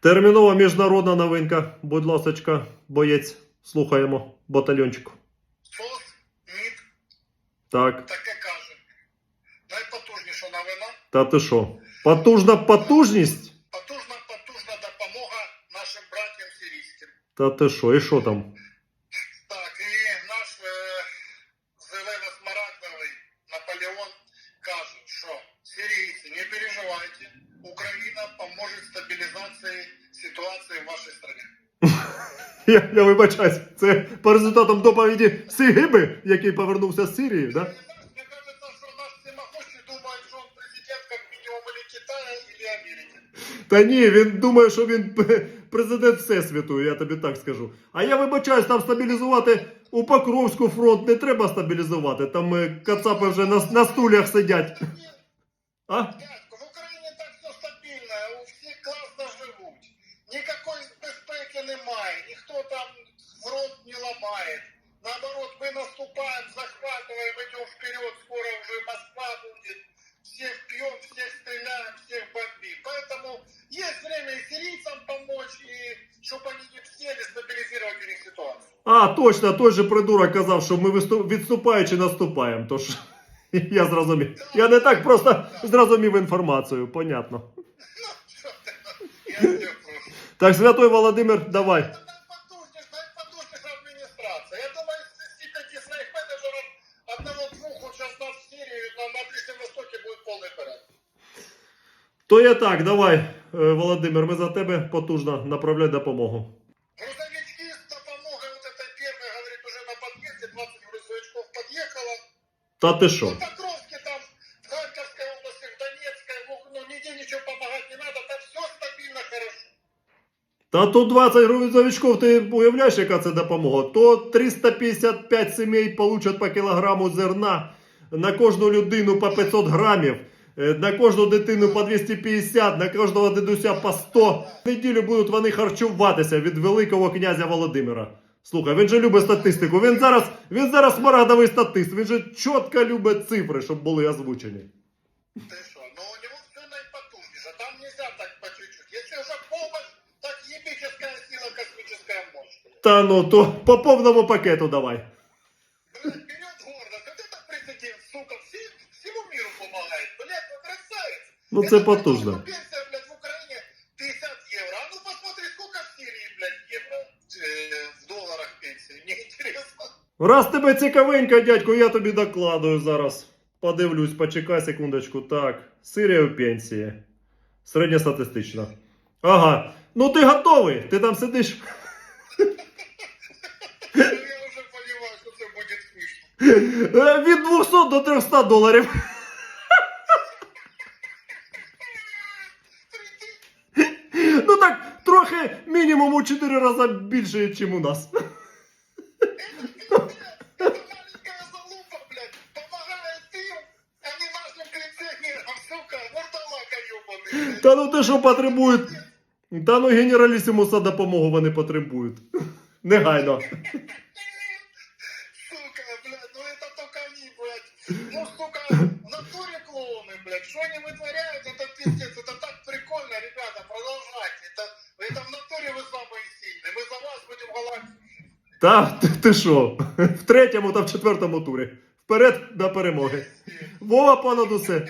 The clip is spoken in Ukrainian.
Термінова міжнародна новинка. Будь ласочка, боєць. Слухаємо. Батальйончику. СОС, МІД, Так. таке каже. Найпотужніша новина. Та ти що? Потужна потужність? Потужна, потужна допомога нашим братям сирійським. Та ти що? І що там? Так, і наш е, зелено-смарагдовий Наполеон каже, що сирійці, не переживайте, Україна поможе стабілізації ситуації в вашій країні. Я, я вибачаюсь, це по результатам доповіді Сигиби, який повернувся з Сирії, да? Мне кажется, что наш всемогущий думает, что он президент как минимум или Китая, или Америки. Та ні, він думає, що він президент Всесвіту, я тобі так скажу. А я вибачаюсь, там стабілізувати у Покровську фронт не треба стабілізувати. Там е, кацапи вже на, на стульях сидять. А? Дядько, в Україні так все стабільно, у всіх класно живуть. Ніякої безпеки немає, ніхто там фронт не ламає. Наоборот, мы наступаем, захватываем, идем вперед, скоро уже Москва будет. Всех пьем, всех стреляем, всех бомбим. Поэтому есть время и сирийцам помочь, и чтобы они не всели, стабилизировать у них ситуацию. А, точно, той же придурок казав, що ми виступ- відступаючи наступаємо. Тож я зрозумів. Я не так просто зрозумів інформацію, понятно. Ну, что ты, я тебя прошу. Так, Святой Володимир, давай. Это найпотужніша, найпотужніша адміністрація. Я думаю, з п'яти своїх менеджерів одного-двох сейчас нас в Сирии на, на Ближнем Востоке будет полный порядок. То я так, давай, е, Володимир, ми за тебе потужно направляй допомогу. Та ти що? Покровске там, в Харьковской области, в Донецкой, ну, нигде ничего помогать не надо, там все стабильно, хорошо. Та тут 20 грузовичков, ти уявляєш, яка це допомога? То 355 сімей получать по кілограму зерна, на кожну людину по 500 грамів, е, на кожну дитину по 250, на кожного дідуся по 100. В неділю будуть вони харчуватися від великого князя Володимира. Слухай, він же любить статистику. Він зараз, він зараз смарагдовий статист. Він же чітко любить цифри, щоб були озвучені. Ты что? Но у него все наипотужнейше. Там нельзя так по чуть-чуть. Если уже помощь, так ебическая сила, космическая мощь. Та ну, то по повному пакету давай. Блядь, берет гордость. Вот это президент, сука, все- всему миру помогает. Блядь, ну красавец. Ну Это це при том, потужно. Раз тебе цікавенько, дядько, я тобі докладую зараз. Подивлюсь, почекай секундочку. Так, Сирія у пенсії. Середньостатистична. Ага. Ну ти готовий? Ти там сидиш. Я. Е, Від 200 до 300 доларів. Ну так, трохи мінімум у 4 рази більше, ніж у нас. Та ну ти що потребують? Та ну генералісімуса допомогу вони потребують. Негайно. Сука, блядь, ну это только они, блядь. Ну, сука, в натуре клоуны, блядь. Что они вытворяют, это пиздец. Это так прикольно, ребята, продолжайте. Это, это в натуре вы самые сильные. Мы за вас будем голосовать. Та ти, ти що? В третьому та в четвертому турі. Вперед до перемоги. Вова понад усе.